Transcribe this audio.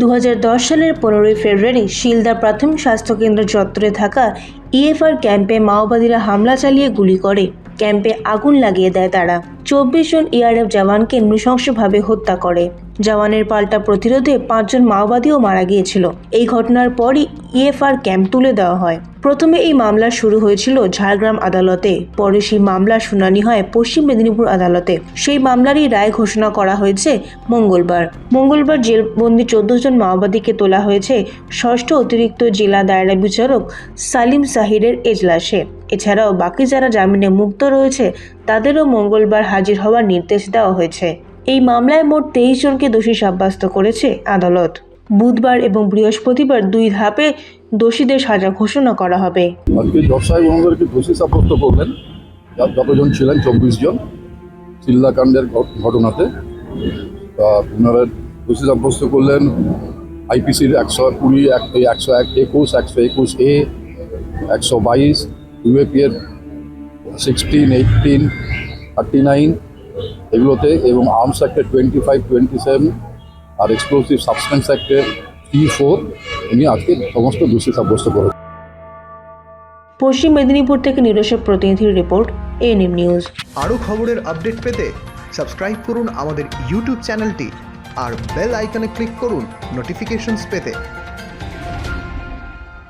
দু হাজার দশ সালের পনেরোই ফেব্রুয়ারি শিলদা প্রাথমিক স্বাস্থ্যকেন্দ্র চত্বরে থাকা ইএফআর ক্যাম্পে মাওবাদীরা হামলা চালিয়ে গুলি করে। ক্যাম্পে আগুন লাগিয়ে দেয় তারা। চব্বিশ জন ইআরএফ জওয়ানকে নৃশংসভাবে হত্যা করে। জওয়ানের পাল্টা প্রতিরোধে পাঁচজন মাওবাদীও মারা গিয়েছিল। এই ঘটনার পরই ইএফআর ক্যাম্প তুলে দেওয়া হয়। প্রথমে এই মামলা শুরু হয়েছিল ঝাড়গ্রাম আদালতে, পরে সেই মামলার শুনানি হয় পশ্চিম মেদিনীপুর আদালতে। সেই মামলারই রায় ঘোষণা করা হয়েছে মঙ্গলবার। মঙ্গলবার জেলবন্দি চোদ্দ জন মাওবাদীকে তোলা হয়েছে ষষ্ঠ অতিরিক্ত জেলা দায়রা বিচারক সালিম সাহিরের এজলাসে। এছাড়াও বাকি যারা জামিনে মুক্ত রয়েছে, তাদেরও মঙ্গলবার হাজির হওয়ার নির্দেশ দেওয়া হয়েছে। এই মামলায় মোট তেইশ জনকে দোষী সাব্যস্ত করেছে আদালত। বুধবার এবং বৃহস্পতিবার দুই ধাপে দোষীদের সাজা ঘোষণা করা হবে। আজকে জসাই মহোদয়কে দোষী সাব্যস্ত করলেন। যতজন ছিলেন, চব্বিশ জন। চিল্লাকাণ্ডের ঘটনাতে। তা ওনারা দোষী সাব্যস্ত করলেন। আইপিসির একশো কুড়ি, এক একশো এক, একুশ, একশো একুশ এ, একশো বাইশ ইউএপি এর সিক্সটিন, এইটিন থার্টি নাইন এগুলোতে এবং আর্মস অ্যাক্টে টোয়েন্টি ফাইভ টোয়েন্টি সেভেন আর এক্সপ্লোসিভ সাবস্টেন্স অ্যাক্টে টি ফোর উনি আজকে সমস্ত দোষী সাব্যস্ত করেছেন। পশ্চিম মেদিনীপুর থেকে নিরসব প্রতিনিধির রিপোর্ট এএনএম নিউজ। আরও খবরের আপডেট পেতে সাবস্ক্রাইব করুন আমাদের ইউটিউব চ্যানেলটি আর বেল আইকনে ক্লিক করুন নোটিফিকেশনস পেতে।